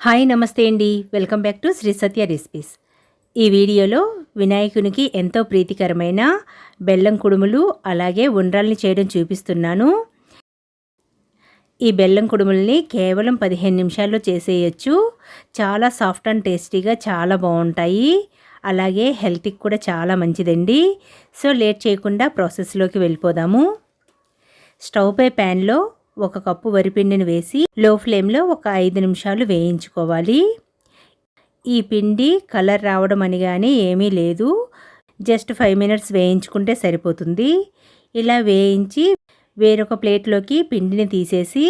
Hi నమస్తే అండి. Welcome back to Sri Satya recipes. ఈ వీడియోలో వినాయకునికి ఎంతో ప్రీతికరమైన బెల్లం కుడుములు అలాగే ఉండ్రాల్ని చేయడం చూపిస్తున్నాను. ఈ బెల్లం కుడుముల్ని కేవలం పదిహేను నిమిషాల్లో చేసేయచ్చు. చాలా సాఫ్ట్ అండ్ టేస్టీగా చాలా బాగుంటాయి. అలాగే హెల్త్కి కూడా చాలా మంచిదండి. సో లేట్ చేయకుండా ప్రాసెస్లోకి వెళ్ళిపోదాము. స్టవ్ పై ప్యాన్లో ఒక కప్పు వరిపిండిని వేసి లో ఫ్లేమ్లో ఒక ఐదు నిమిషాలు వేయించుకోవాలి. ఈ పిండి కలర్ రావడం అని కానీ ఏమీ లేదు. జస్ట్ ఫైవ్ మినిట్స్ వేయించుకుంటే సరిపోతుంది. ఇలా వేయించి వేరొక ప్లేట్లోకి పిండిని తీసేసి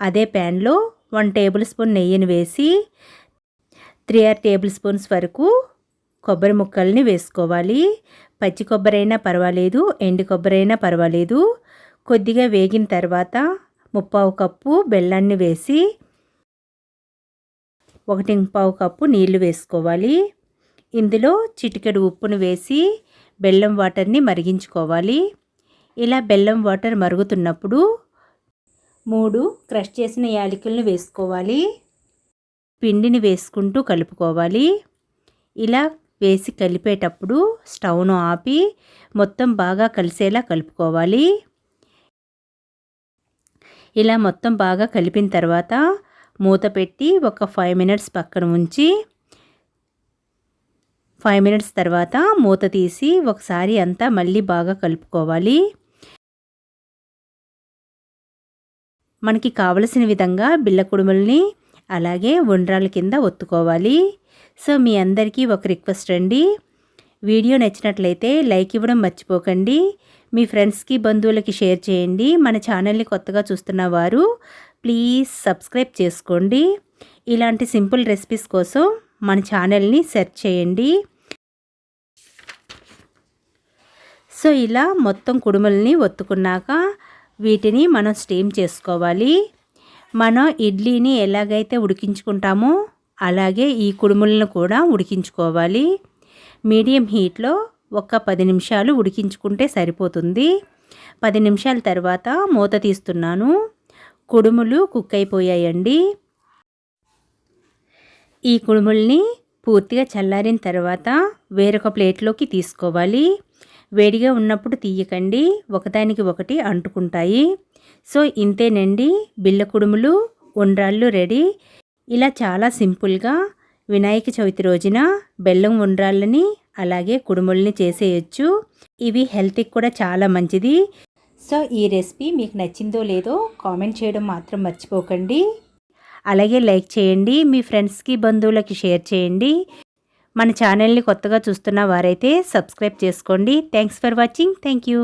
అదే ప్యాన్లో వన్ టేబుల్ స్పూన్ నెయ్యిని వేసి త్రీ ఆర్ టేబుల్ స్పూన్స్ వరకు కొబ్బరి ముక్కల్ని వేసుకోవాలి. పచ్చి కొబ్బరి అయినా పర్వాలేదు ఎండు కొబ్బరి అయినా పర్వాలేదు. కొద్దిగా వేగిన తర్వాత ముప్పావు కప్పు బెల్లాన్ని వేసి ఒకటి పావు కప్పు నీళ్ళు వేసుకోవాలి. ఇందులో చిటికెడు ఉప్పును వేసి బెల్లం వాటర్ని మరిగించుకోవాలి. ఇలా బెల్లం వాటర్ మరుగుతున్నప్పుడు మూడు క్రష్ చేసిన యాలకులను వేసుకోవాలి. పిండిని వేసుకుంటూ కలుపుకోవాలి. ఇలా వేసి కలిపేటప్పుడు స్టవ్ను ఆపి మొత్తం బాగా కలిసేలా కలుపుకోవాలి. ఇలా మొత్తం బాగా కలిపిన తర్వాత మూత పెట్టి ఒక ఫైవ్ మినిట్స్ పక్కన ఉంచి ఫైవ్ మినిట్స్ తర్వాత మూత తీసి ఒకసారి అంతా మళ్ళీ బాగా కలుపుకోవాలి. మనకి కావలసిన విధంగా బిళ్ళ కుడుముల్ని అలాగే ఉండ్రాల కింద ఒత్తుకోవాలి. సో మీ అందరికీ ఒక రిక్వెస్ట్ అండి. వీడియో నచ్చినట్లయితే లైక్ ఇవ్వడం మర్చిపోకండి. మీ ఫ్రెండ్స్కి బంధువులకి షేర్ చేయండి. మన ఛానల్ని కొత్తగా చూస్తున్న వారు ప్లీజ్ సబ్స్క్రైబ్ చేసుకోండి. ఇలాంటి సింపుల్ రెసిపీస్ కోసం మన ఛానల్ని సెర్చ్ చేయండి. సో ఇలా మొత్తం కుడుములని ఒత్తుకున్నాక వీటిని మనం స్టీమ్ చేసుకోవాలి. మనం ఇడ్లీని ఎలాగైతే ఉడికించుకుంటామో అలాగే ఈ కుడుములను కూడా ఉడికించుకోవాలి. మీడియం హీట్లో ఒక పది నిమిషాలు ఉడికించుకుంటే సరిపోతుంది. పది నిమిషాల తర్వాత మూత తీస్తున్నాను. కుడుములు కుక్ అయిపోయాయండి. ఈ కుడుముల్ని పూర్తిగా చల్లారిన తర్వాత వేరొక ప్లేట్లోకి తీసుకోవాలి. వేడిగా ఉన్నప్పుడు తీయకండి. ఒకదానికి ఒకటి అంటుకుంటాయి. సో ఇంతేనండి. బిళ్ళ కుడుములు ఉండ్రాళ్ళు రెడీ. ఇలా చాలా సింపుల్గా వినాయక చవితి రోజున బెల్లం ఉండ్రాళ్ళని అలాగే కుడుముల్ని చేసేయచ్చు. ఇవి హెల్త్కి కూడా చాలా మంచిది. సో ఈ రెసిపీ మీకు నచ్చిందో లేదో కామెంట్ చేయడం మాత్రం మర్చిపోకండి. అలాగే లైక్ చేయండి మీ ఫ్రెండ్స్కి బంధువులకి షేర్ చేయండి. మన ఛానల్ని కొత్తగా చూస్తున్న వారైతే సబ్స్క్రైబ్ చేసుకోండి. Thanks for watching. Thank you.